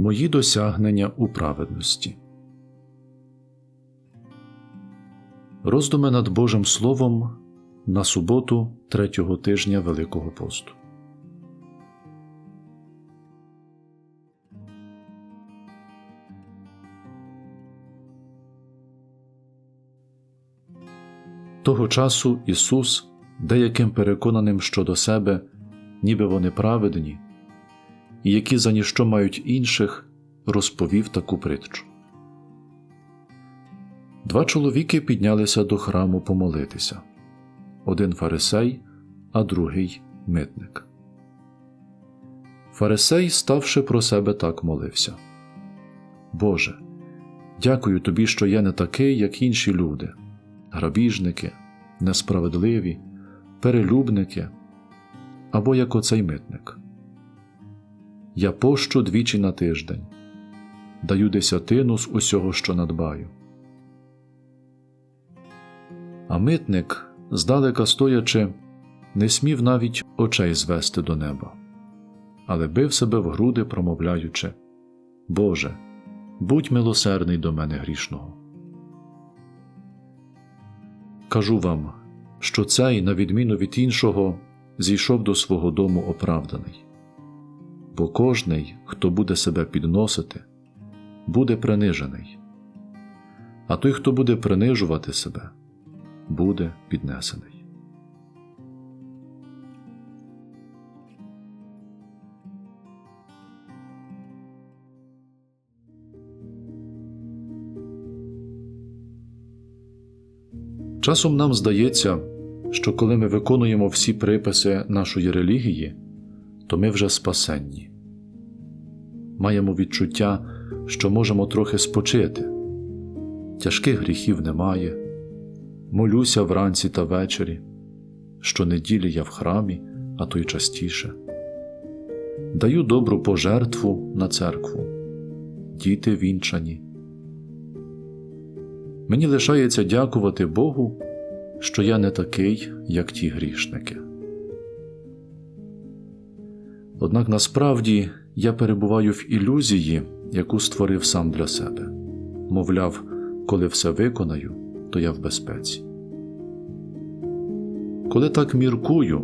Мої досягнення у праведності. Роздуми над Божим Словом на суботу третього тижня Великого посту. Того часу Ісус, деяким переконаним щодо себе, ніби вони праведні, які за ніщо мають інших, розповів таку притчу. Два чоловіки піднялися до храму помолитися один фарисей, а другий митник. Фарисей, ставши про себе, так молився Боже, дякую тобі, що я не такий, як інші люди, грабіжники, несправедливі, перелюбники або як оцей митник. Я пощу двічі на тиждень, даю десятину з усього, що надбаю. А митник, здалека стоячи, не смів навіть очей звести до неба, але бив себе в груди, промовляючи Боже, будь милосердний до мене грішного. Кажу вам, що цей, на відміну від іншого, зійшов до свого дому оправданий, бо кожний, хто буде себе підносити, буде принижений, а той, хто буде принижувати себе, буде піднесений. Часом нам здається, що коли ми виконуємо всі приписи нашої релігії, то ми вже спасенні. Маємо відчуття, що можемо трохи спочити, тяжких гріхів немає, молюся вранці та ввечері, щонеділі я в храмі, а то й частіше. Даю добру пожертву на церкву, діти вінчані. Мені лишається дякувати Богу, що я не такий, як ті грішники. Однак насправді я перебуваю в ілюзії, яку створив сам для себе мовляв, коли все виконаю, то я в безпеці. Коли так міркую,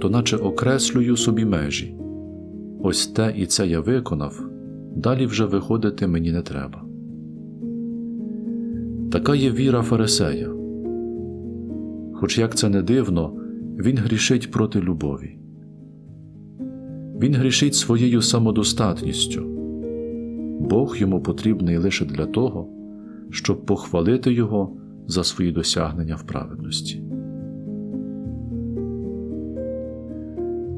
то наче окреслюю собі межі ось те і це я виконав, далі вже виходити мені не треба. Така є віра Фарисея. Хоч як це не дивно, він грішить проти любові. Він грішить своєю самодостатністю. Бог йому потрібний лише для того, щоб похвалити Його за свої досягнення в праведності.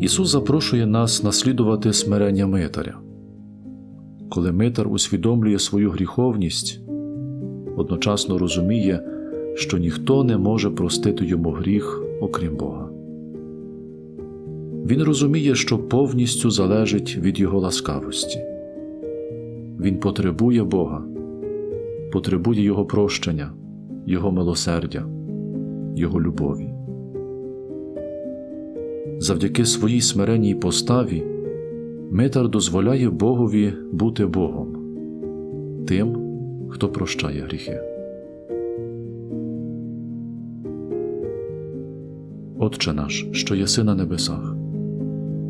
Ісус запрошує нас наслідувати смирення митаря. Коли митар усвідомлює свою гріховність, одночасно розуміє, що ніхто не може простити йому гріх, окрім Бога. Він розуміє, що повністю залежить від Його ласкавості. Він потребує Бога, потребує Його прощення, Його милосердя, Його любові. Завдяки своїй смиренній поставі Митар дозволяє Богові бути Богом, тим, хто прощає гріхи. Отче наш, що єси на небесах,